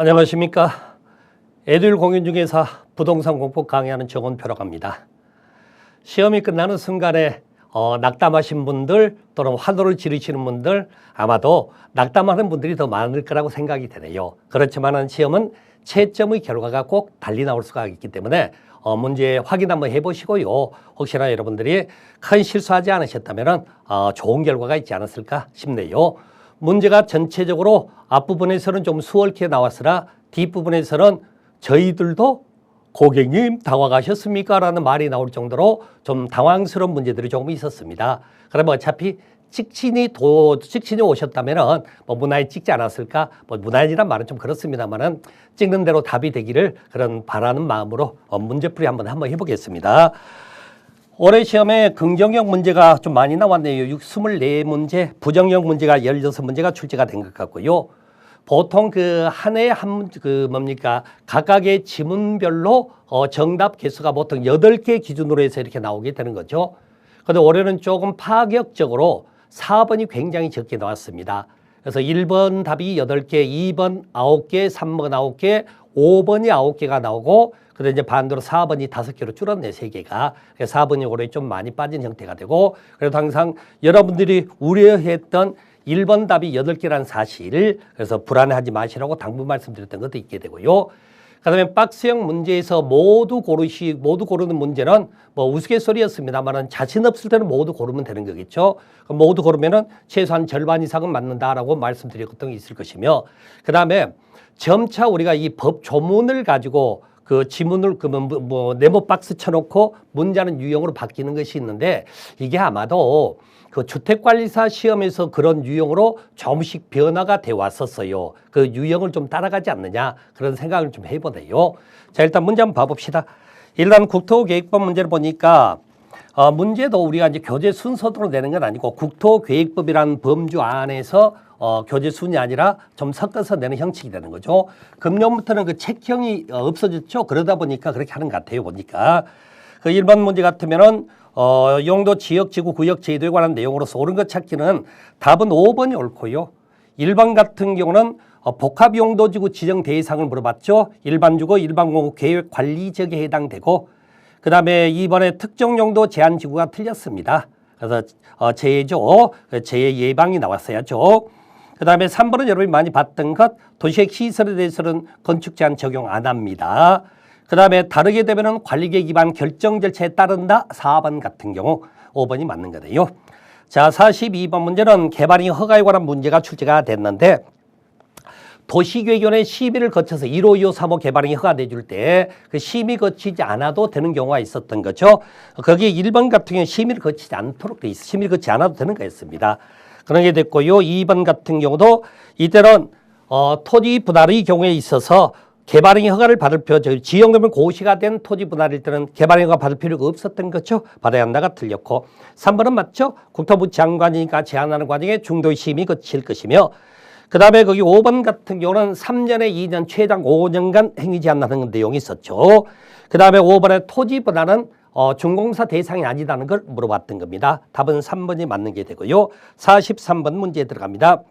안녕하십니까. 애들 공연 중에서 부동산 공부 강의하는 정원 표라고 합니다. 시험이 끝나는 순간에 어, 낙담하신 분들 또는 화도를 지르시는 분들 아마도 낙담하는 분들이 더 많을 거라고 생각이 되네요. 그렇지만은 시험은 채점의 결과가 꼭 달리 나올 수가 있기 때문에 어, 문제 확인 한번 해보시고요. 혹시나 여러분들이 큰 실수하지 않으셨다면 어, 좋은 결과가 있지 않았을까 싶네요. 문제가 전체적으로 앞부분에서는 좀 수월케 나왔으나 뒷부분에서는 저희들도 고객님 당황하셨습니까? 라는 말이 나올 정도로 좀 당황스러운 문제들이 조금 있었습니다. 그러면 어차피 직진이 도, 직진이 오셨다면은 뭐 문화에 찍지 않았을까? 뭐 문화인이란 말은 좀 그렇습니다만은 찍는 대로 답이 되기를 그런 바라는 마음으로 어, 문제풀이 한번 한번 해보겠습니다. 올해 시험에 긍정형 문제가 좀 많이 나왔네요. 24문제, 부정형 문제가 16문제가 출제가 된 것 같고요. 보통 그 한 해에 한 그 뭡니까 각각의 지문별로 어 정답 개수가 보통 여덟 개 기준으로 해서 이렇게 나오게 되는 거죠. 그런데 올해는 조금 파격적으로 4번이 굉장히 적게 나왔습니다. 그래서 1번 답이 여덟 개 2번 아홉 개 3번 아홉 개 5번이 아홉 개가 나오고 그런데 이제 반대로 4번이 다섯 개로 줄었네, 세 개가. 그래서 4번이 올해 좀 많이 빠진 형태가 되고 그래도 항상 여러분들이 우려했던 1번 답이 8개라는 사실을 그래서 불안해하지 마시라고 당부 말씀드렸던 것도 있게 되고요. 그다음에 박스형 문제에서 모두 고르시 모두 고르는 문제는 뭐 우스갯소리였습니다만은 자신 없을 때는 모두 고르면 되는 거겠죠. 모두 고르면은 최소한 절반 이상은 맞는다라고 말씀드렸던 게 있을 것이며 그다음에 점차 우리가 이 법 조문을 가지고 그 지문을 그뭐 뭐 네모 박스 쳐놓고 문자는 유형으로 바뀌는 것이 있는데 이게 아마도 그 주택관리사 시험에서 그런 유형으로 조금씩 변화가 돼 왔었어요. 그 유형을 좀 따라가지 않느냐 그런 생각을 좀 해보네요. 자 일단 문제 한번 봐봅시다. 일단 국토계획법 문제를 보니까 어, 문제도 우리가 이제 교재 순서대로 내는 건 아니고 국토계획법이라는 범주 안에서 어, 교재 순이 아니라 좀 섞어서 내는 형식이 되는 거죠. 금년부터는 그 책형이 어, 없어졌죠. 그러다 보니까 그렇게 하는 것 같아요. 보니까 그 일반 문제 같으면은 어, 용도 지역 지구 구역 제도에 관한 내용으로서 옳은 것 찾기는 답은 5번이 옳고요. 일반 같은 경우는 어, 복합 용도 지구 지정 대상을 물어봤죠. 일반 주거 일반 공급 계획 관리 지역에 해당되고 그 다음에 이번에 특정 용도 제한 지구가 틀렸습니다. 그래서 어, 재해죠. 재해 예방이 나왔어야죠. 그 다음에 3번은 여러분이 많이 봤던 것 도시의 시설에 대해서는 건축 제한 적용 안 합니다. 그 다음에 다르게 되면은 관리계 기반 결정 절차에 따른다. 4번 같은 경우 5번이 맞는 거네요. 자, 42번 문제는 개발이 허가에 관한 문제가 출제가 됐는데 도시계획위원회 심의를 거쳐서 1호, 2호, 3호 개발이 허가내 줄 때 그 심의 거치지 않아도 되는 경우가 있었던 거죠. 거기에 1번 같은 경우는 심의를 거치지 않도록 돼 있어. 심의를 거치지 않아도 되는 거였습니다. 그런 게 됐고요. 2번 같은 경우도 이때는 어, 토지 분할의 경우에 있어서 개발행위 허가를 받을 필요, 저 지역명은 고시가 된 토지 분할일 때는 개발행위 허가 받을 필요가 없었던 거죠. 받아야 한다가 틀렸고. 3번은 맞죠? 국토부 장관이니까 제안하는 과정에 중도의 심의 거칠 것이며 그 다음에 거기 5번 같은 경우는 3년에 2년 최장 5년간 행위 제한하는 내용이 있었죠. 그 다음에 5번에 토지 분할은 어, 준공사 대상이 아니다는 걸 물어봤던 겁니다. 답은 3번이 맞는 게 되고요. 43번 문제에 들어갑니다.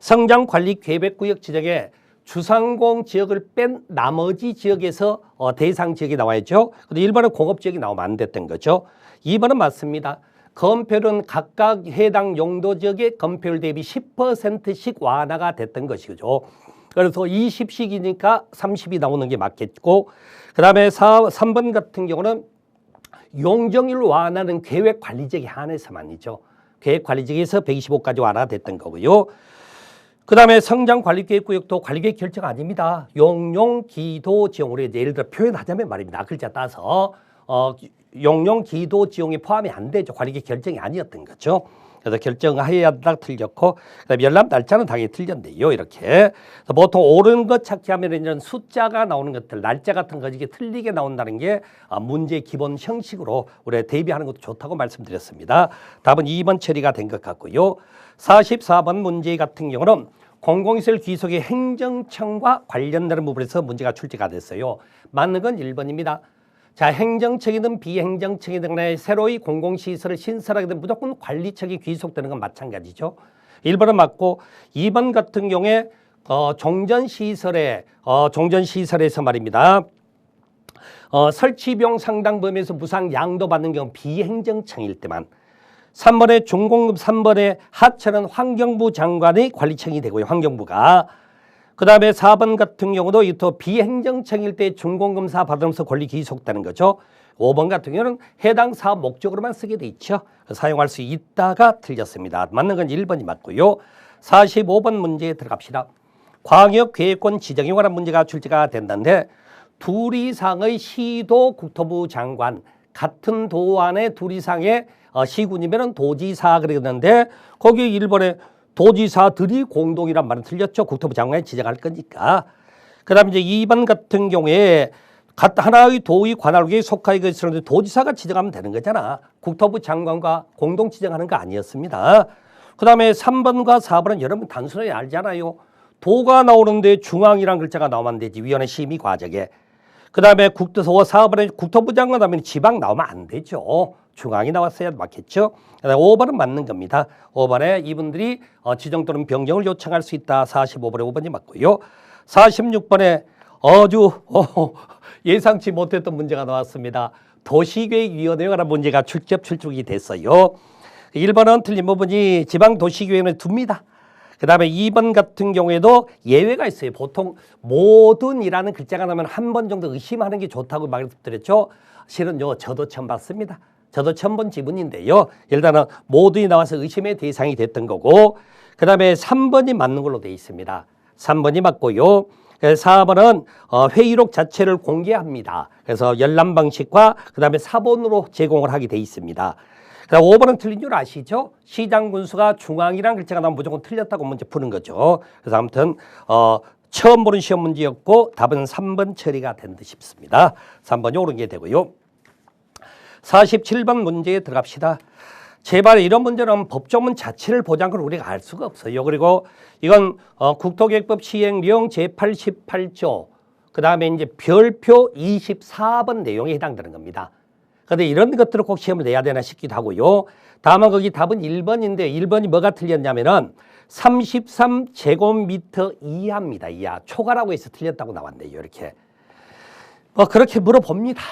성장관리 계획구역 지정에 주상공 지역을 뺀 나머지 지역에서 어, 대상 지역이 나와야죠. 근데 1번은 공업 지역이 나오면 안 됐던 거죠. 2번은 맞습니다. 건폐율은 각각 해당 용도 지역의 건폐율 대비 10%씩 완화가 됐던 것이죠. 그래서 20씩이니까 30이 나오는 게 맞겠고 그다음에 4, 3번 같은 경우는 용적률 완화는 계획 관리 지역에 한해서만이죠. 계획 관리 지역에서 125까지 완화됐던 거고요. 그 다음에 성장관리계획구역도 관리계획 결정 아닙니다. 용용, 기도, 지용으로 이제 예를 들어 표현하자면 말입니다. 글자 따서 어, 용용, 기도, 지용이 포함이 안 되죠. 관리계획 결정이 아니었던 거죠. 그래서 결정해야 한다 틀렸고 그다음에 열람 날짜는 당연히 틀렸네요. 이렇게 그래서 보통 옳은 것 찾기 하면 이런 숫자가 나오는 것들 날짜 같은 거 이게 틀리게 나온다는 게 아, 문제 기본 형식으로 우리 대비하는 것도 좋다고 말씀드렸습니다. 답은 2번 처리가 된 것 같고요. 44번 문제 같은 경우는 공공시설 귀속의 행정청과 관련되는 부분에서 문제가 출제가 됐어요. 맞는 건 1번입니다. 자, 행정청이든 비행정청이든 간에 새로이 공공시설을 신설하게 되면 무조건 관리청이 귀속되는 건 마찬가지죠. 1번은 맞고 2번 같은 경우에 어, 종전 시설에 어, 종전 시설에서 말입니다. 어, 설치 비용 상당 범위에서 무상 양도 받는 경우 비행정청일 때만 3번에 중공급 3번에 하천은 환경부 장관의 관리청이 되고요. 환경부가 그 다음에 4번 같은 경우도 이또 비행정청일 때 중공검사 받으면서 권리 기속되는 거죠. 5번 같은 경우는 해당 사업 목적으로만 쓰게 돼 있죠. 사용할 수 있다가 틀렸습니다. 맞는 건 1번이 맞고요. 45번 문제에 들어갑시다. 광역계획권 지정에 관한 문제가 출제가 된다는데 둘 이상의 시도 국토부 장관 같은 도 안에 둘 이상의 어, 시군이면은 도지사 그러는데 거기 일본에 도지사들이 공동이란 말은 틀렸죠. 국토부 장관이 지정할 거니까. 그 다음에 이제 2번 같은 경우에 각 하나의 도의 관할국에 속하게 것을 도지사가 지정하면 되는 거잖아. 국토부 장관과 공동 지정하는 거 아니었습니다. 그 다음에 3번과 4번은 여러분 단순히 알잖아요. 도가 나오는데 중앙이란 글자가 나오면 안 되지. 위원회 심의 과정에. 그 다음에 국토서와 4번에 국토부 장관 하면 지방 나오면 안 되죠. 중앙이 나왔어야 맞겠죠. 그다음에 5번은 맞는 겁니다. 5번에 이분들이 어, 지정 또는 변경을 요청할 수 있다. 45번에 5번이 맞고요. 46번에 아주 어, 예상치 못했던 문제가 나왔습니다. 도시계획위원회에 관한 문제가 출제 출중이 됐어요. 1번은 틀린 부분이 지방도시계획을 둡니다. 그 다음에 2번 같은 경우에도 예외가 있어요. 보통 모든이라는 글자가 나면 한 번 정도 의심하는 게 좋다고 말씀드렸죠. 실은요, 저도 처음 봤습니다. 저도 본 지문인데요. 일단은 모든이 나와서 의심의 대상이 됐던 거고, 그 다음에 3번이 맞는 걸로 돼 있습니다. 3번이 맞고요. 4번은 어, 회의록 자체를 공개합니다. 그래서 열람 방식과 그 다음에 사본으로 제공을 하게 돼 있습니다. 그다음 5번은 틀린 줄 아시죠? 시장 군수가 중앙이란 글자가 나오면 무조건 틀렸다고 문제 푸는 거죠. 그래서 아무튼 어, 처음 보는 시험 문제였고 답은 3번 처리가 된 듯 싶습니다. 3번이 옳은 게 되고요. 47번 문제에 들어갑시다. 제발 이런 문제는 법조문 자체를 보장 걸 우리가 알 수가 없어요. 그리고 이건 어, 국토계획법 시행령 제88조 그 다음에 이제 별표 24번 내용에 해당되는 겁니다. 그런데 이런 것들을 꼭 시험을 내야 되나 싶기도 하고요. 다만 거기 답은 1번인데 1번이 뭐가 틀렸냐면은 33제곱미터 이하입니다. 이하. 초과라고 해서 틀렸다고 나왔네요. 이렇게. 뭐 그렇게 물어봅니다.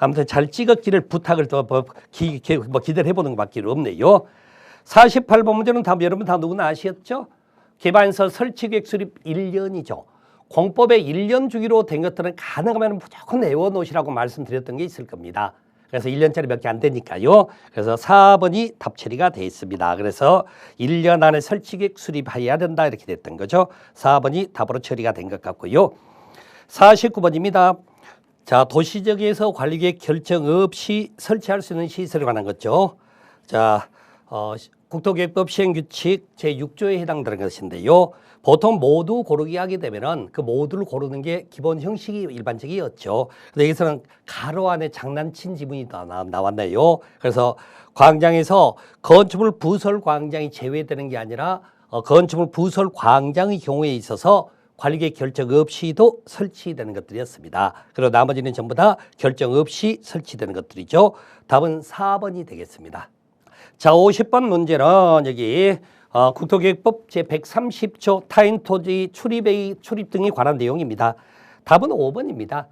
아무튼 잘 찍었기를 부탁을 더 뭐, 기, 기, 뭐 기대를 해보는 것밖에 없네요. 48번 문제는 다 여러분 다 누구나 아시었죠? 개발서 설치 계획 수립 1년이죠. 공법에 1년 주기로 된 것들은 가능하면 무조건 외워놓으시라고 말씀드렸던 게 있을 겁니다. 그래서 1년짜리 몇 개 안 되니까요. 그래서 4번이 답 처리가 돼 있습니다. 그래서 1년 안에 설치계획 수립해야 된다 이렇게 됐던 거죠. 4번이 답으로 처리가 된 것 같고요. 49번입니다. 자, 도시적에서 관리계획 결정 없이 설치할 수 있는 시설에 관한 거죠. 자, 어, 국토계획법 시행규칙 제6조에 해당되는 것인데요. 보통 모두 고르기 하게 되면은 그 모두를 고르는 게 기본 형식이 일반적이었죠. 근데 여기서는 가로 안에 장난친 지문이 나, 나왔네요. 그래서 광장에서 건축물 부설 광장이 제외되는 게 아니라 어, 건축물 부설 광장의 경우에 있어서 관리계획 결정 없이도 설치되는 것들이었습니다. 그리고 나머지는 전부 다 결정 없이 설치되는 것들이죠. 답은 4번이 되겠습니다. 자, 50번 문제는 여기 어, 국토계획법 제130조 타인 토지 출입의 출입 등에 관한 내용입니다. 답은 5번입니다.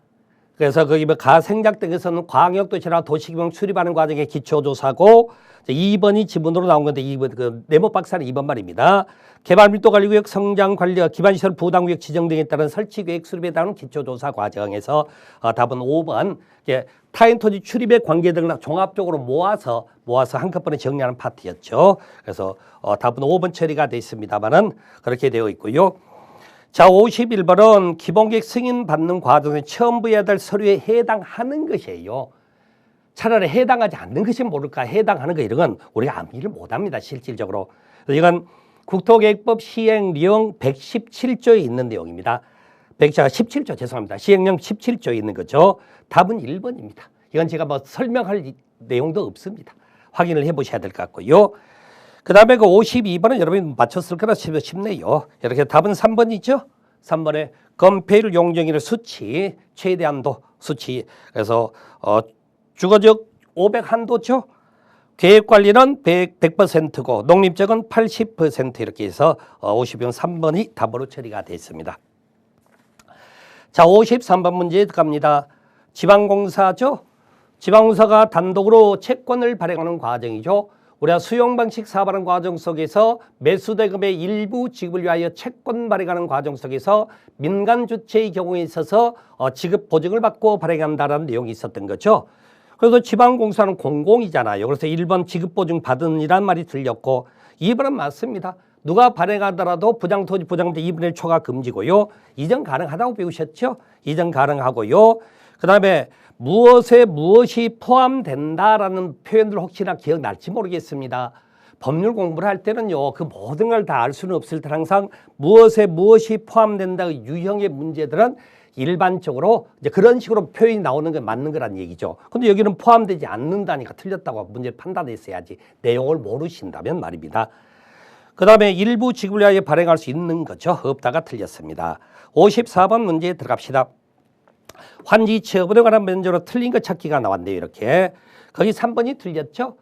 그래서 거기 뭐 가생작 등에서는 광역도시나 도시규모 출입하는 과정의 기초조사고 2번이 지문으로 나온 건데 2번 그 네모 박사는 2번 말입니다. 개발 밀도 관리 구역 성장 관리와 기반 시설 부담 구역 지정 등에 따른 설치 계획 수립에 따른 기초조사 과정에서 어, 답은 5번 이게 타인 토지 출입의 관계 등을 종합적으로 모아서 모아서 한꺼번에 정리하는 파트였죠. 그래서 어, 답은 5번 처리가 되어 있습니다만은 그렇게 되어 있고요. 자, 51번은 기본계획 승인 받는 과정에 처음 부여해야 될 서류에 해당하는 것이에요. 차라리 해당하지 않는 것이 모를까 해당하는 거 이런 건 우리가 암기를 못합니다. 실질적으로. 이건 국토계획법 시행령 117조에 있는 내용입니다. 117조 죄송합니다. 시행령 17조에 있는 거죠. 답은 1번입니다. 이건 제가 뭐 설명할 내용도 없습니다. 확인을 해보셔야 될 것 같고요. 그 다음에 그 52번은 여러분이 맞췄을 거라 싶네요. 이렇게 답은 3번이죠. 3번에 건폐율 용적률 수치, 최대한도 수치. 그래서 어, 주거적 500 한도죠. 계획관리는 100, 100%고 농림적은 80% 이렇게 해서 50번 3번이 답으로 처리가 됐습니다. 자, 53번 문제 들어갑니다. 지방공사죠. 지방공사가 단독으로 채권을 발행하는 과정이죠. 우리가 수용 방식 사업하는 과정 속에서 매수 대금의 일부 지급을 위하여 채권 발행하는 과정 속에서 민간 주체의 경우에 있어서 어, 지급 보증을 받고 발행한다는 내용이 있었던 거죠. 그래서 지방공사는 공공이잖아요. 그래서 1번 지급 보증 받은 이란 말이 들렸고 2번은 맞습니다. 누가 발행하더라도 부장토지 부장대 2분의 1 초과 금지고요. 이전 가능하다고 배우셨죠? 이전 가능하고요. 그 다음에 무엇에 무엇이 포함된다라는 표현들 혹시나 기억날지 모르겠습니다. 법률 공부를 할 때는요, 그 모든 걸 다 알 수는 없을 때 항상 무엇에 무엇이 포함된다 유형의 문제들은 일반적으로 이제 그런 식으로 표현이 나오는 게 맞는 거란 얘기죠. 근데 여기는 포함되지 않는다니까 틀렸다고 문제 판단했어야지. 내용을 모르신다면 말입니다. 그 다음에 일부 지급을 위하여 발행할 수 있는 거죠. 없다가 틀렸습니다. 54번 문제에 들어갑시다. 환지 처분에 관한 면제로 틀린 거 찾기가 나왔네요. 이렇게. 거기 3번이 틀렸죠?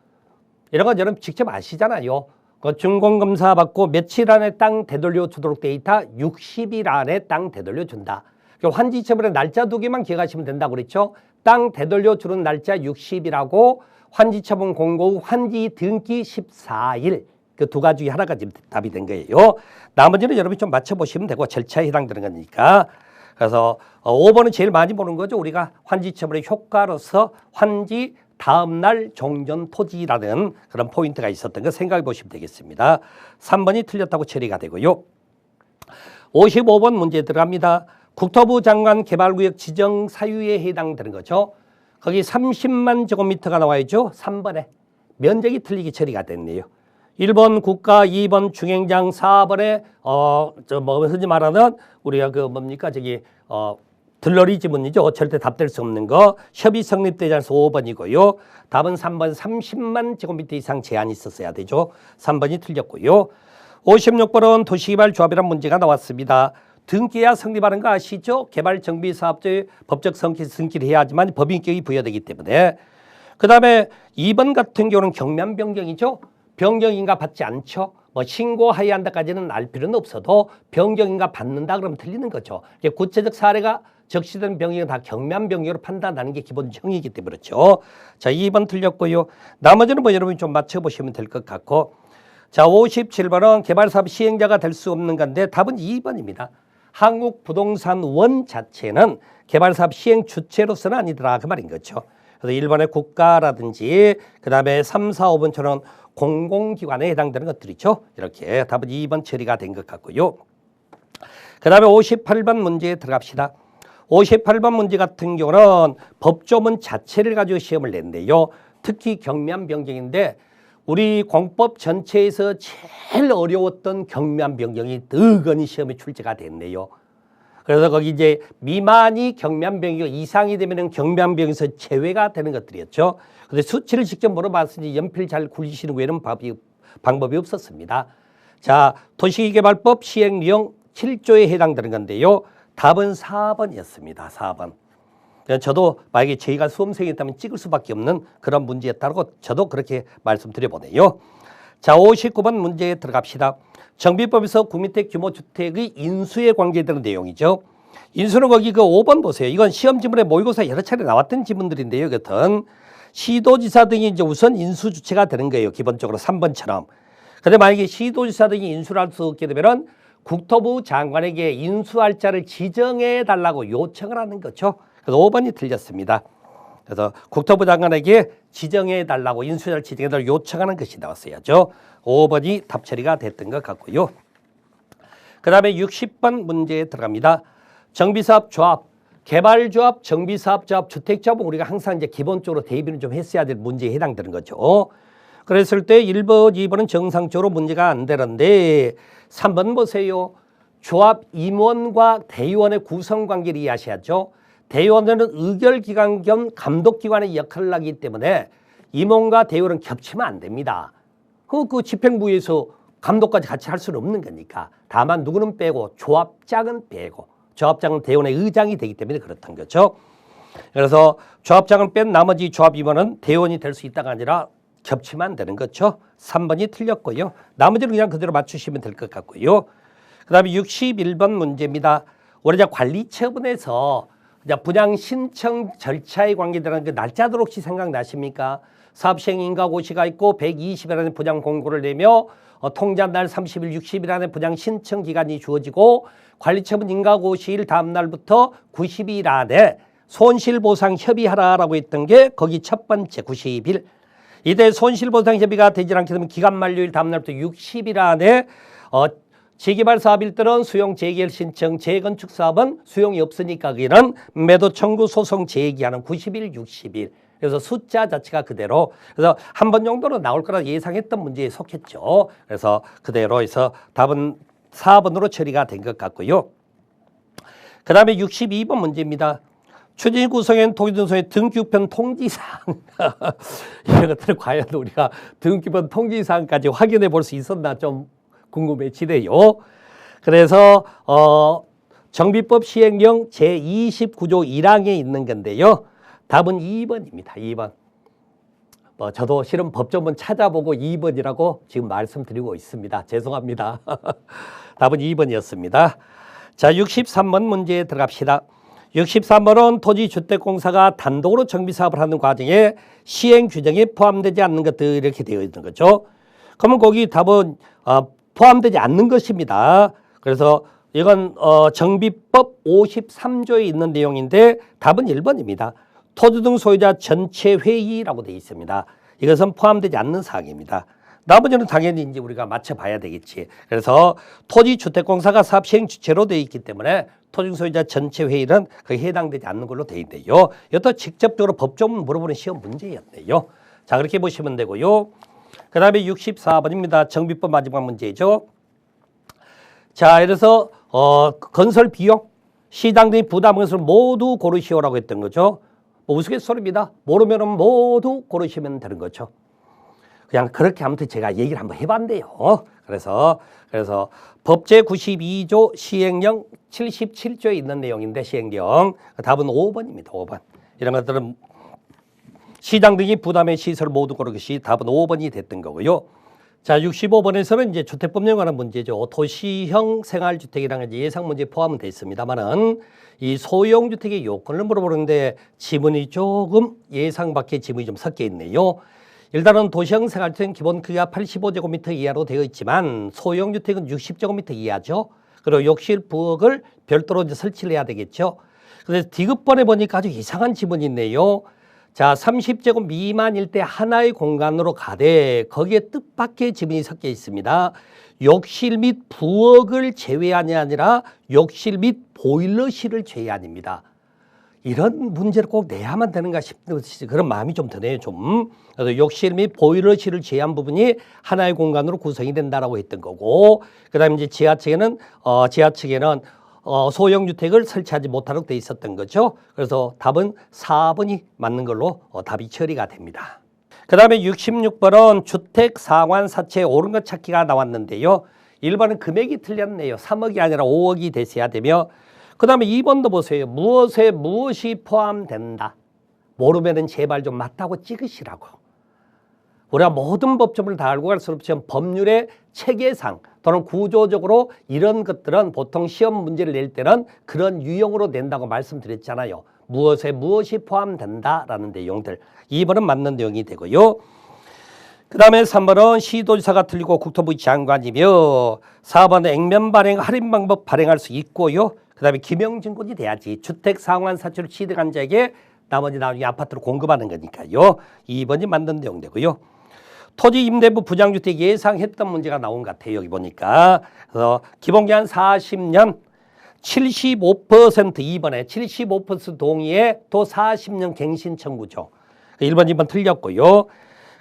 이런 거 여러분 직접 아시잖아요. 그 준공검사 받고 며칠 안에 땅 되돌려 주도록 데이터 60일 안에 땅 되돌려 준다. 그러니까 환지 처분의 날짜 두 개만 기억하시면 된다고 그랬죠. 땅 되돌려 주는 날짜 60일하고 환지 처분 공고 후 환지 등기 14일. 그 두 가지 하나가 지금 답이 된 거예요. 나머지는 여러분이 좀 맞춰보시면 되고 절차에 해당되는 거니까. 그래서 어, 5번은 제일 많이 보는 거죠. 우리가 환지 처분의 효과로서 환지 다음 날 종전 토지라는 그런 포인트가 있었던 거 생각해 보시면 되겠습니다. 3번이 틀렸다고 처리가 되고요. 55번 문제 들어갑니다. 국토부 장관 개발구역 지정 사유에 해당되는 거죠. 거기 30만 제곱미터가 나와있죠. 3번에 면적이 틀리게 처리가 됐네요. 1번 국가, 2번 중행장, 4번에 어 저뭐 흔히 말하는 우리가 그 뭡니까 저기 어 들러리 지문이죠. 절대 답될 수 없는 거. 협의 성립되지 않아서 5번이고요. 답은 3번 30만 제곱미터 이상 제한이 있었어야 되죠. 3번이 틀렸고요. 56번은 도시개발 조합이란 문제가 나왔습니다. 등기해야 성립하는 거 아시죠? 개발 정비 사업자의 법적 성격 등기를 해야 하지만 법인격이 부여되기 때문에 그 다음에 2번 같은 경우는 경면 변경이죠. 변경인가 받지 않죠. 뭐 신고하여야 한다까지는 알 필요는 없어도 변경인가 받는다 그러면 틀리는 거죠. 이게 구체적 사례가 적시된 병역은 다 경면 병역으로 판단하는 게 기본 정의이기 때문에 그렇죠. 자, 2번 틀렸고요. 나머지는 뭐 여러분이 좀 맞춰보시면 될 것 같고 자, 57번은 개발사업 시행자가 될 수 없는 건데 답은 2번입니다. 한국부동산원 자체는 개발사업 시행 주체로서는 아니더라 그 말인 거죠. 그래서 1번의 국가라든지 그 다음에 3, 4, 5번처럼 공공기관에 해당되는 것들이죠. 이렇게 답은 2번 처리가 된 것 같고요. 그 다음에 58번 문제에 들어갑시다. 58번 문제 같은 경우는 법조문 자체를 가지고 시험을 냈는데요. 특히 경미한 변경인데 우리 공법 전체에서 제일 어려웠던 경미한 변경이 의건이 시험에 출제가 됐네요. 그래서 거기 이제 미만이 경미한 병이고 이상이 되면은 경미한 병에서 제외가 되는 것들이었죠. 근데 수치를 직접 물어봤으니 연필 잘 굴리시는 외에는 방법이, 방법이 없었습니다. 자, 도시개발법 시행령 7조에 해당되는 건데요. 답은 4번이었습니다. 4번. 저도 만약에 저희가 수험생이었다면 찍을 수밖에 없는 그런 문제였다고 저도 그렇게 말씀드려 보네요. 자, 59번 문제에 들어갑시다. 정비법에서 국민택 규모 주택의 인수에 관계되는 내용이죠. 인수는 거기 그 5번 보세요. 이건 시험 지문에 모의고사 여러 차례 나왔던 지문들인데요. 이것은 시도지사 등이 이제 우선 인수 주체가 되는 거예요. 기본적으로 3번처럼. 근데 만약에 시도지사 등이 인수를 할 수 없게 되면은 국토부 장관에게 인수할 자를 지정해 달라고 요청을 하는 거죠. 그래서 5번이 틀렸습니다. 그래서 국토부 장관에게 지정해 달라고 인수자를 지정해 달라고 요청하는 것이 나왔어야죠. 5번이 답 처리가 됐던 것 같고요. 그 다음에 60번 문제에 들어갑니다. 정비사업 조합, 개발조합, 정비사업 조합, 주택조합은 우리가 항상 이제 기본적으로 대비를 좀 했어야 될 문제에 해당되는 거죠. 그랬을 때 1번, 2번은 정상적으로 문제가 안 되는데 3번 보세요. 조합 임원과 대의원의 구성 관계를 이해하셔야죠. 대의원은 의결기관 겸 감독기관의 역할을 하기 때문에 임원과 대의원은 겹치면 안 됩니다. 그, 그 집행부에서 감독까지 같이 할 수는 없는 거니까. 다만 누구는 빼고 조합장은 빼고 조합장은 대원의 의장이 되기 때문에 그렇던 거죠. 그래서 조합장을 뺀 나머지 조합 임원은 대원이 될 수 있다가 아니라 겹치면 안 되는 거죠. 3번이 틀렸고요. 나머지는 그냥 그대로 맞추시면 될 것 같고요. 그 다음에 61번 문제입니다. 이제 관리처분에서 분양 신청 절차에 관계되는 그 날짜들 혹시 생각나십니까? 사업 시행 인가 고시가 있고 120일 안에 분양 공고를 내며 어, 통지한 날 30일, 60일 안에 분양 신청 기간이 주어지고 관리처분 인가 고시일 다음 날부터 90일 안에 손실보상 협의하라라고 했던 게 거기 첫 번째 90일. 이때 손실보상 협의가 되지 않게 되면 기간 만료일 다음 날부터 60일 안에 어, 재개발 사업일 때는 수용 재개발 신청, 재건축 사업은 수용이 없으니까 그게는 매도 청구 소송 제기하는 90일, 60일. 그래서 숫자 자체가 그대로 그래서 한 번 정도는 나올 거라 예상했던 문제에 속했죠. 그래서 그대로 해서 답은 4번으로 처리가 된 것 같고요. 그 다음에 62번 문제입니다. 추진 구성엔 토지등소의 등기편 통지사항 이런 것들을 과연 우리가 등기편 통지사항까지 확인해 볼 수 있었나 좀 궁금해지네요. 그래서 어, 정비법 시행령 제29조 1항에 있는 건데요. 답은 2번입니다. 2번. 뭐 저도 실은 법조문 찾아보고 2번이라고 지금 말씀드리고 있습니다. 죄송합니다. 답은 2번이었습니다. 자, 63번 문제에 들어갑시다. 63번은 토지주택공사가 단독으로 정비사업을 하는 과정에 시행 규정에 포함되지 않는 것들 이렇게 되어 있는 거죠. 그러면 거기 답은 어, 포함되지 않는 것입니다. 그래서 이건 어, 정비법 53조에 있는 내용인데 답은 1번입니다. 토지 등 소유자 전체 회의라고 되어 있습니다. 이것은 포함되지 않는 사항입니다. 나머지는 당연히 이제 우리가 맞춰봐야 되겠지. 그래서 토지주택공사가 사업 시행 주체로 되어 있기 때문에 토지 소유자 전체 회의는 거기에 해당되지 않는 걸로 되어 있는데요. 이것도 직접적으로 법조문 물어보는 시험 문제였네요. 자 그렇게 보시면 되고요. 그 다음에 64번입니다. 정비법 마지막 문제죠. 자, 그래서 어, 건설 비용, 시장 등의 부담 것을 모두 고르시오라고 했던 거죠. 뭐 우스갯소리입니다. 모르면 모두 고르시면 되는 거죠. 그냥 그렇게 아무튼 제가 얘기를 한번 해봤는데요. 그래서 그래서 법제 92조 시행령 77조에 있는 내용인데 시행령 답은 5번입니다. 5번 이런 것들은 시장 등이 부담의 시설 모두 고르듯이 답은 5번이 됐던 거고요. 자, 65번에서는 이제 주택법령에 관한 문제죠. 도시형 생활주택이라는 예상 문제 포함은 돼 있습니다만은 이 소형 주택의 요건을 물어보는데 지문이 조금 예상 밖의 지문이 좀 섞여 있네요. 일단은 도시형 생활주택은 기본 크기가 85제곱미터 이하로 되어 있지만 소형 주택은 60제곱미터 이하죠. 그리고 욕실, 부엌을 별도로 이제 설치를 해야 되겠죠. 그래서 디귿번에 보니까 아주 이상한 지문이 있네요. 자, 30제곱 미만일 때 하나의 공간으로 가되 거기에 뜻밖의 지문이 섞여 있습니다. 욕실 및 부엌을 제외한이 아니라 욕실 및 보일러실을 제외한입니다. 이런 문제를 꼭 내야만 되는가 싶은 그런 마음이 좀 드네요, 좀. 그래서 욕실 및 보일러실을 제외한 부분이 하나의 공간으로 구성이 된다라고 했던 거고, 그 다음에 이제 지하 측에는, 어, 지하 측에는 어, 소형 주택을 설치하지 못하도록 돼 있었던 거죠. 그래서 답은 4번이 맞는 걸로 어, 답이 처리가 됩니다. 그 다음에 66번은 주택 상환 사채 옳은 것 찾기가 나왔는데요. 1번은 금액이 틀렸네요. 3억이 아니라 5억이 됐어야 되며 그 다음에 2번도 보세요. 무엇에 무엇이 포함된다. 모르면 은 제발 좀 맞다고 찍으시라고. 우리가 모든 법조문을 다 알고 갈수록 지금 법률의 체계상 또는 구조적으로 이런 것들은 보통 시험 문제를 낼 때는 그런 유형으로 낸다고 말씀드렸잖아요. 무엇에 무엇이 포함된다라는 내용들. 2번은 맞는 내용이 되고요. 그 다음에 3번은 시도지사가 틀리고 국토부 장관이며 4번은 액면 발행 할인 방법 발행할 수 있고요. 그 다음에 기명증권이 돼야지 주택 상환 사채를 취득한 자에게 나머지 나중에 아파트를 공급하는 거니까요. 2번이 맞는 내용 되고요. 토지 임대부 부장주택 예상했던 문제가 나온 것 같아요. 여기 보니까. 그래서 기본기한 40년 75% 2번에 75% 동의에 또 40년 갱신 청구죠. 1번, 2번 틀렸고요.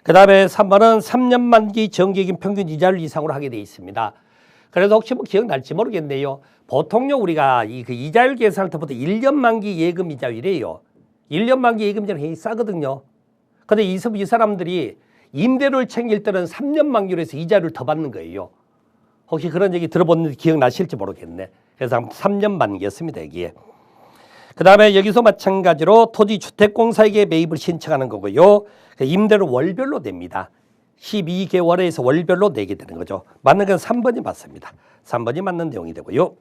그 다음에 3번은 3년 만기 정기금 평균 이자율 이상으로 하게 돼 있습니다. 그래서 혹시 뭐 기억날지 모르겠네요. 보통요 우리가 이 그 이자율 계산할 때부터 1년 만기 예금 이자율이에요. 1년 만기 예금 이자율이 싸거든요. 근데 이 사람들이 임대료를 챙길 때는 3년 만기로 해서 이자를 더 받는 거예요. 혹시 그런 얘기 들어본 기억나실지 모르겠네. 그래서 3년 만기였습니다, 여기에. 그 다음에 여기서 마찬가지로 토지주택공사에게 매입을 신청하는 거고요. 그 임대를 월별로 냅니다. 12개월에서 월별로 내게 되는 거죠. 맞는 건 3번이 맞습니다. 3번이 맞는 내용이 되고요.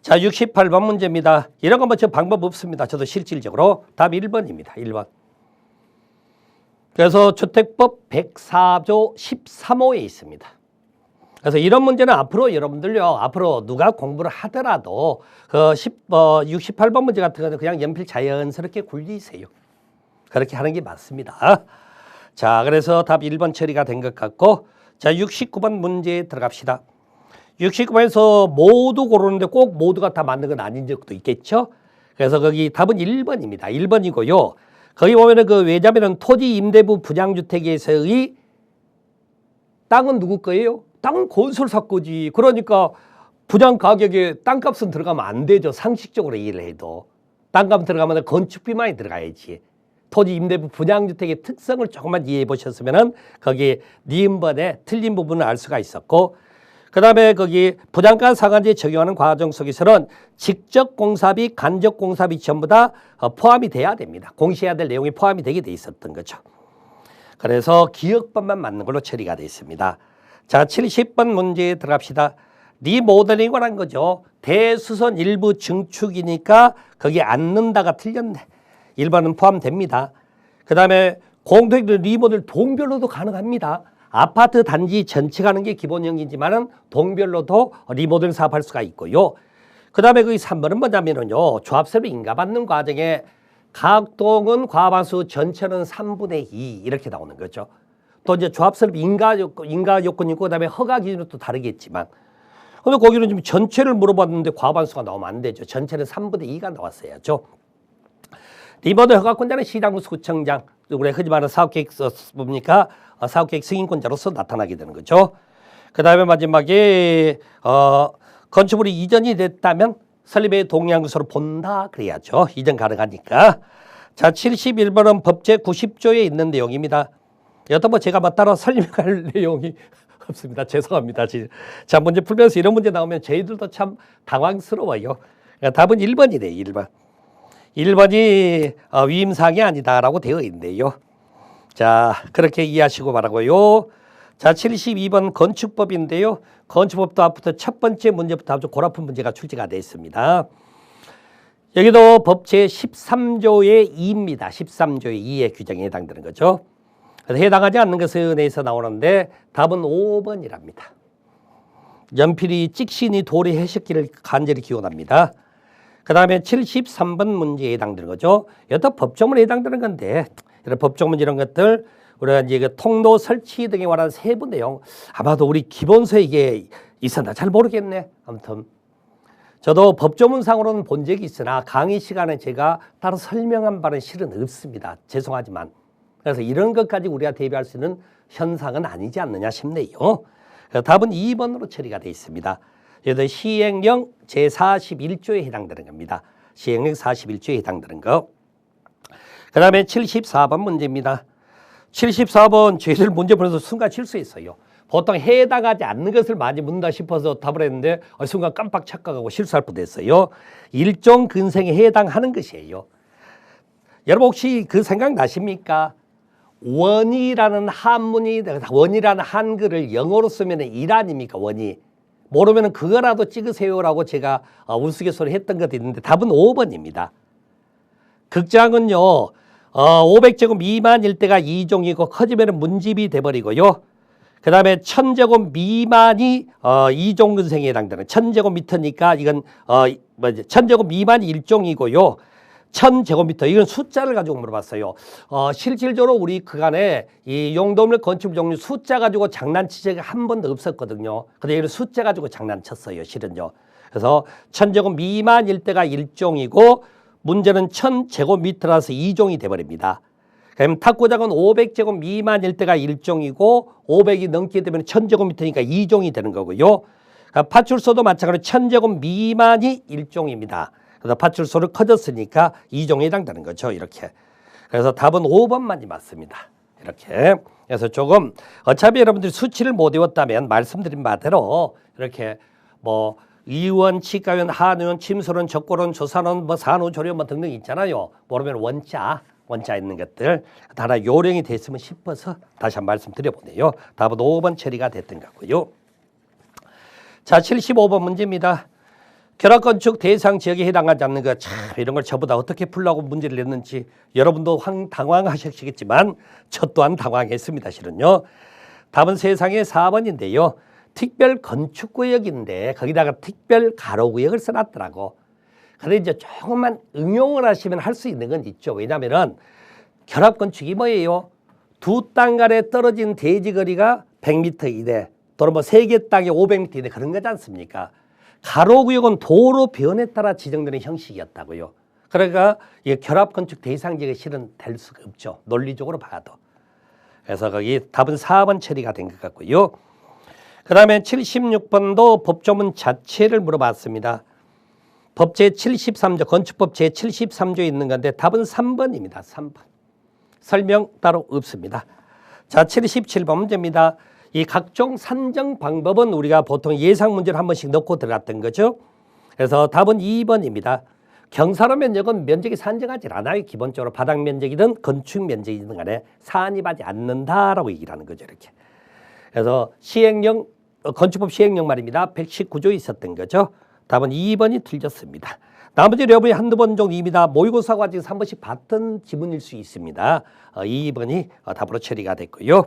자, 68번 문제입니다. 이런 건 뭐 저 방법 없습니다. 저도 실질적으로 답 1번입니다. 1번. 그래서 주택법 104조 13호에 있습니다. 그래서 이런 문제는 앞으로 여러분들요, 앞으로 누가 공부를 하더라도 그 10, 어, 68번 문제 같은 거는 그냥 연필 자연스럽게 굴리세요. 그렇게 하는 게 맞습니다. 자, 그래서 답 1번 처리가 된 것 같고, 자, 69번 문제 들어갑시다. 69번에서 모두 고르는데 꼭 모두가 다 맞는 건 아닌 적도 있겠죠? 그래서 거기 답은 1번입니다. 1번이고요. 거기 보면은 그 왜냐면은 토지 임대부 분양주택에서의 땅은 누구 거예요? 땅은 건설사 거지. 그러니까 분양 가격에 땅값은 들어가면 안 되죠. 상식적으로 이해를 해도. 땅값 들어가면 건축비만이 들어가야지. 토지 임대부 분양주택의 특성을 조금만 이해해 보셨으면은 거기 니은번에 틀린 부분을 알 수가 있었고 그 다음에 거기 부장가 상한제 적용하는 과정 속에서는 직접 공사비, 간접 공사비 전부 다 어, 포함이 돼야 됩니다. 공시해야 될 내용이 포함이 되게 돼 있었던 거죠. 그래서 기억법만 맞는 걸로 처리가 되어 있습니다. 자, 70번 문제 들어갑시다. 리모델링 관한 거죠. 대수선 일부 증축이니까 거기에 앉는다가 틀렸네. 1번은 포함됩니다. 그 다음에 공동 리모델 동별로도 가능합니다. 아파트 단지 전체 가는 게 기본형이지만은 동별로도 리모델 사업할 수가 있고요. 그 다음에 그 3번은 뭐냐면은요. 조합세를 인가받는 과정에 각 동은 과반수 전체는 3분의 2 이렇게 나오는 거죠. 또 이제 조합세를 인가 요건, 인가 요건이 있고 그다음에 허가 기준은 또 다르겠지만 근데 거기는 지금 전체를 물어봤는데 과반수가 나오면 안 되죠. 전체는 3분의 2가 나왔어야죠. 리모델 허가권자는 시장구청장, 우리 흔히 말하는 사업계획 뭡니까? 어, 사업계획 승인권자로서 나타나게 되는 거죠. 그 다음에 마지막에 어, 건축물이 이전이 됐다면 설립의 동의한 것으로 본다 그래야죠. 이전 가능하니까. 자, 71번은 법제 90조에 있는 내용입니다. 여튼 뭐 제가 뭐 따로 설명할 내용이 없습니다. 죄송합니다. 지- 자, 문제 풀면서 이런 문제 나오면 저희들도 참 당황스러워요. 그러니까 답은 1번이네, 1번. 1번이 어, 위임사항이 아니다라고 되어 있네요. 자, 그렇게 이해하시고 바라고요. 자, 72번 건축법인데요. 건축법도 앞부터 첫 번째 문제부터 아주 고라픈 문제가 출제가 되어 있습니다. 여기도 법 제 13조의 2입니다. 13조의 2의 규정에 해당되는 거죠. 해당하지 않는 것에 대해서 나오는데 답은 5번이랍니다. 연필이 찍신이 돌이 해석기를 간절히 기원합니다. 그 다음에 73번 문제에 해당되는 거죠. 여기도 법조문에 해당되는 건데 법조문 이런 것들 우리가 이제 그 통로 설치 등에 관한 세부 내용 아마도 우리 기본서에 이게 있었나 잘 모르겠네. 아무튼 저도 법조문상으로는 본 적이 있으나 강의 시간에 제가 따로 설명한 바는 실은 없습니다. 죄송하지만 그래서 이런 것까지 우리가 대비할 수 있는 현상은 아니지 않느냐 싶네요. 그래서 답은 2번으로 처리가 되어 있습니다. 여기도 시행령 제41조에 해당되는 겁니다. 시행령 41조에 해당되는 거. 그 다음에 74번 문제입니다. 74번 저희들 문제 보면서 순간 실수했어요. 보통 해당하지 않는 것을 많이 묻는다 싶어서 답을 했는데 어, 순간 깜빡 착각하고 실수할 뻔했어요. 일종 근생에 해당하는 것이에요. 여러분 혹시 그 생각 나십니까? 원이라는 한문이 원이라는 한글을 영어로 쓰면 일 아닙니까 원이 모르면 그거라도 찍으세요라고 제가 어, 우스갯소리 했던 것도 있는데 답은 5번입니다. 극장은요 어, 500제곱 미만일 때가 2종이고 커지면 문집이 돼버리고요. 그 다음에 1000제곱 미만이 어, 2종 근생에 해당되는 1000제곱미터니까 이건 어, 뭐지 1000제곱 미만이 1종이고요. 1000제곱미터 이건 숫자를 가지고 물어봤어요. 어, 실질적으로 우리 그간에 이 용도물 건축 종류 숫자 가지고 장난치 적이 한 번도 없었거든요. 근데 이런 숫자 가지고 장난쳤어요. 실은요. 그래서 1000제곱 미만일 때가 1종이고 문제는 1000제곱미터라서 2종이 돼버립니다. 그럼 탁구장은 500제곱 미만일 때가 1종이고 500이 넘게 되면 1000제곱미터니까 2종이 되는 거고요. 그러니까 파출소도 마찬가지로 1000제곱 미만이 1종입니다. 그래서 파출소를 커졌으니까 2종에 해당되는 거죠. 이렇게. 그래서 답은 5번만이 맞습니다. 이렇게. 그래서 조금 어차피 여러분들이 수치를 못 외웠다면 말씀드린 바대로 이렇게 뭐 의원, 치과원, 한의원, 침소론, 적고론, 조산원, 뭐 산후조리원 뭐 등등 있잖아요. 모르면 원자 원자 있는 것들 하나 요령이 됐으면 싶어서 다시 한 말씀 드려보네요. 답은 5번 처리가 됐던 것 같고요. 자, 75번 문제입니다. 결합건축 대상 지역에 해당하지 않는 것, 참 이런 걸 저보다 어떻게 풀라고 문제를 냈는지 여러분도 황, 당황하셨겠지만 저 또한 당황했습니다. 실은요. 답은 세상에 4번인데요. 특별 건축구역인데 거기다가 특별 가로구역을 써놨더라고. 근데 이제 조금만 응용을 하시면 할 수 있는 건 있죠. 왜냐하면은 결합건축이 뭐예요? 두 땅 간에 떨어진 대지 거리가 100m 이내 또는 뭐 세 개 땅에 500m 이내 그런 거지 않습니까? 가로구역은 도로 변에 따라 지정되는 형식이었다고요. 그러니까 이 결합건축 대상지가 실은 될 수가 없죠. 논리적으로 봐도. 그래서 거기 답은 4번 처리가 된 것 같고요. 그 다음에 76번도 법조문 자체를 물어봤습니다. 법 제73조, 건축법 제73조에 있는 건데 답은 3번입니다. 3번. 설명 따로 없습니다. 자, 77번 문제입니다. 이 각종 산정 방법은 우리가 보통 예상 문제를 한 번씩 넣고 들어갔던 거죠. 그래서 답은 2번입니다. 경사로 면적은 면적이 산정하지 않아요. 기본적으로 바닥 면적이든 건축 면적이든 간에 산입하지 않는다라고 얘기를 하는 거죠. 이렇게. 그래서 시행령 어, 건축법 시행령 말입니다. 119조에 있었던 거죠. 답은 2번이 틀렸습니다. 나머지 여러분이 한두 번 정도입니다. 모의고사 과정에서 한 번씩 봤던 지문일 수 있습니다. 어, 2번이 어, 답으로 처리가 됐고요.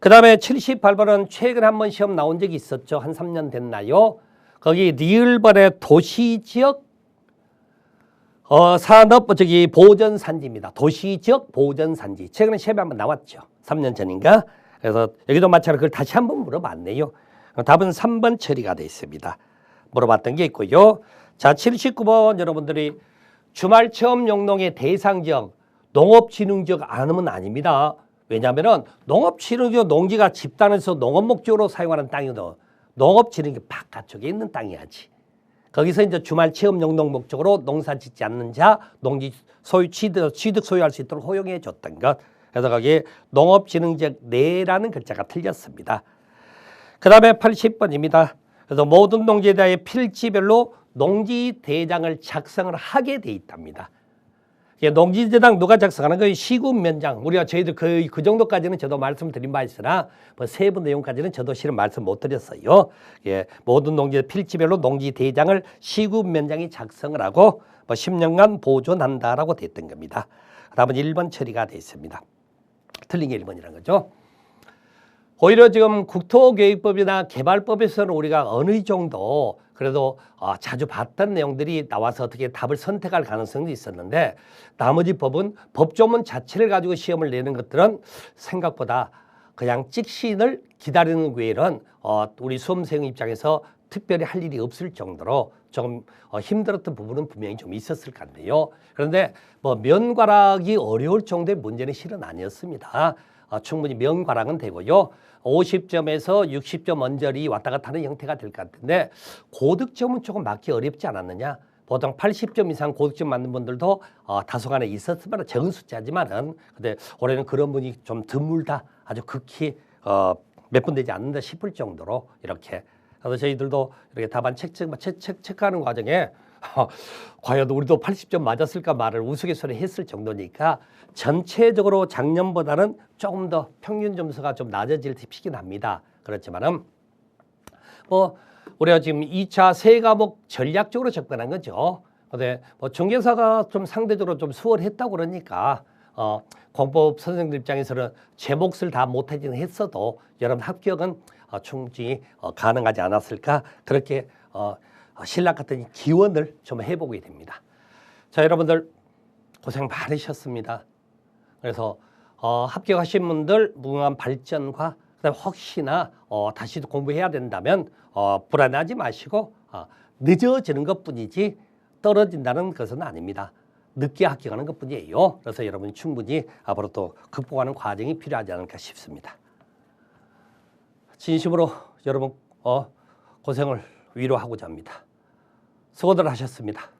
그 다음에 78번은 최근 한 번 시험 나온 적이 있었죠. 한 3년 됐나요? 거기 리을번의 도시지역 어, 산업 저기 보전 산지입니다. 도시지역 보전 산지. 최근에 시험에 한번 나왔죠. 3년 전인가? 그래서 여기도 마찬가지로 그걸 다시 한번 물어봤네요. 답은 3번 처리가 되어 있습니다. 물어봤던 게 있고요. 자, 79번 여러분들이 주말 체험 용농의 대상 지역 농업진흥 지역 안 하면 아닙니다. 왜냐하면 농업진흥 지역 농지가 집단에서 농업 목적으로 사용하는 땅이거든. 농업진흥 지역 바깥쪽에 있는 땅이야지. 거기서 이제 주말 체험 용농 목적으로 농사 짓지 않는 자 농지 소유 취득, 취득 소유할 수 있도록 허용해 줬던 것. 그래서 거기에 농업진흥지역 내라는 글자가 틀렸습니다. 그 다음에 80번입니다. 그래서 모든 농지에 대해 필지별로 농지 대장을 작성을 하게 돼 있답니다. 농지 대장 누가 작성하는 거예요? 시군 면장. 우리가 저희들 그, 그 정도까지는 저도 말씀드린 바 있으나 뭐 세부 내용까지는 저도 실은 말씀 못 드렸어요. 예, 모든 농지 필지별로 농지 대장을 시군 면장이 작성을 하고 뭐 10년간 보존한다라고 됐던 겁니다. 답은 1번 처리가 돼 있습니다. 틀린 게 1번이라는 거죠. 오히려 지금 국토계획법이나 개발법에서는 우리가 어느 정도 그래도 어, 자주 봤던 내용들이 나와서 어떻게 답을 선택할 가능성도 있었는데 나머지 법은 법조문 자체를 가지고 시험을 내는 것들은 생각보다 그냥 찍신을 기다리는 외에는 어, 우리 수험생 입장에서 특별히 할 일이 없을 정도로 좀 어, 힘들었던 부분은 분명히 좀 있었을 건데요. 그런데 뭐 면과락이 어려울 정도의 문제는 실은 아니었습니다. 어, 충분히 면과락은 되고요. 50점에서 60점 언저리 왔다 갔다 하는 형태가 될 것 같은데 고득점은 조금 맞기 어렵지 않았느냐? 보통 80점 이상 고득점 맞는 분들도 어, 다소간에 있었으면 적은 숫자지만은 근데 올해는 그런 분이 좀 드물다 아주 극히 어, 몇 분 되지 않는다 싶을 정도로 이렇게 그래서 저희들도 이렇게 답안 체크, 체크, 체크, 체크하는 과정에 과연 우리도 80점 맞았을까 말을 우스갯소리 했을 정도니까 전체적으로 작년보다는 조금 더 평균 점수가 좀 낮아질 티피긴 합니다. 그렇지만은 뭐 우리가 지금 2차 세 과목 전략적으로 접근한 거죠. 근데 뭐 중개사가 좀 상대적으로 좀 수월했다고 그러니까 어 공법 선생님들 입장에서는 제 몫을 다 못하지는 했어도 여러분 합격은 어, 충분히 어, 가능하지 않았을까 그렇게 어, 신락 같은 기원을 좀 해보게 됩니다. 자 여러분들 고생 많으셨습니다. 그래서 어, 합격하신 분들 무궁한 발전과 혹시나 어, 다시 공부해야 된다면 어, 불안하지 마시고 어, 늦어지는 것뿐이지 떨어진다는 것은 아닙니다. 늦게 합격하는 것뿐이에요. 그래서 여러분이 충분히 앞으로 또 극복하는 과정이 필요하지 않을까 싶습니다. 진심으로 여러분 어, 고생을 위로하고자 합니다. 수고들 하셨습니다.